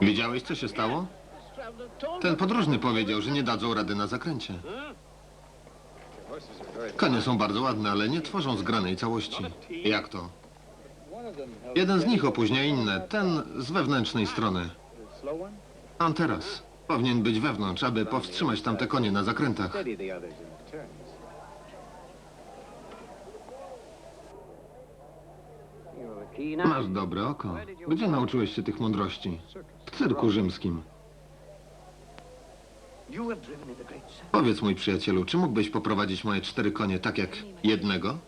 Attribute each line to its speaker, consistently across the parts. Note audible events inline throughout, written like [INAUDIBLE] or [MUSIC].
Speaker 1: Widziałeś, co się stało? Ten podróżny powiedział, że nie dadzą rady na zakręcie. Konie są bardzo ładne, ale nie tworzą zgranej całości. Jak to? Jeden z nich opóźnia inne, ten z wewnętrznej strony. On teraz. Powinien być wewnątrz, aby powstrzymać tamte konie na zakrętach. Masz dobre oko. Gdzie nauczyłeś się tych mądrości? W cyrku rzymskim. Powiedz, mój przyjacielu, czy mógłbyś poprowadzić moje cztery konie tak jak jednego?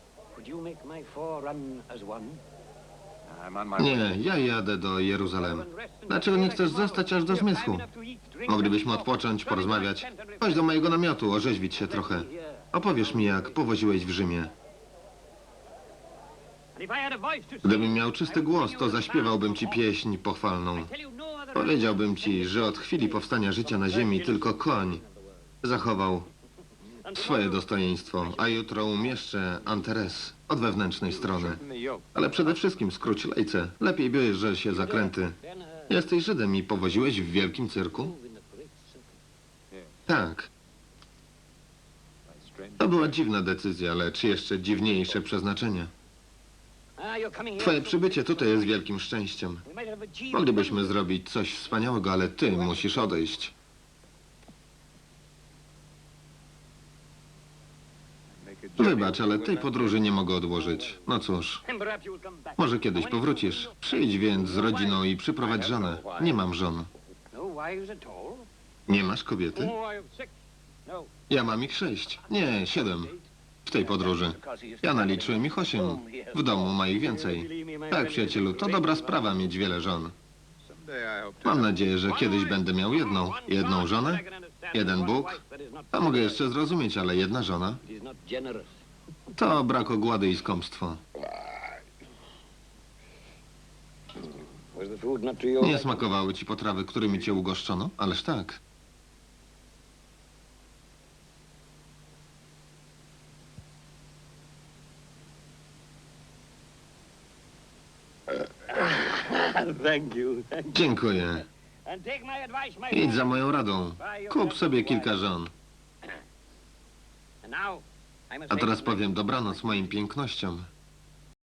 Speaker 1: Nie, ja jadę do Jeruzalem. Dlaczego nie chcesz zostać aż do zmierzchu? Moglibyśmy odpocząć, porozmawiać. Chodź do mojego namiotu, orzeźwić się trochę. Opowiesz mi, jak powoziłeś w Rzymie. Gdybym miał czysty głos, to zaśpiewałbym ci pieśń pochwalną. Powiedziałbym ci, że od chwili powstania życia na ziemi tylko koń zachował swoje dostojeństwo, a jutro umieszczę Anteres od wewnętrznej strony. Ale przede wszystkim skróć lejce. Lepiej bierze się zakręty. Jesteś Żydem i powoziłeś w wielkim cyrku? Tak. To była dziwna decyzja, lecz jeszcze dziwniejsze przeznaczenie. Twoje przybycie tutaj jest wielkim szczęściem. Moglibyśmy zrobić coś wspaniałego, ale ty musisz odejść. Wybacz, ale tej podróży nie mogę odłożyć. No cóż, może kiedyś powrócisz. Przyjdź więc z rodziną i przyprowadź żonę. Nie mam żon. Nie masz kobiety? Ja mam ich sześć. Nie, siedem. W tej podróży. Ja naliczyłem ich osiem. W domu ma ich więcej. Tak, przyjacielu, to dobra sprawa mieć wiele żon. Mam nadzieję, że kiedyś będę miał jedną. Jedną żonę, jeden Bóg. A mogę jeszcze zrozumieć, ale jedna żona to brak ogłady i skąpstwo. Nie smakowały ci potrawy, którymi cię ugoszczono? Ależ tak. [LAUGHS] Dziękuję. Idź za moją radą. Kup sobie kilka żon. A teraz powiem dobranoc moim pięknościom.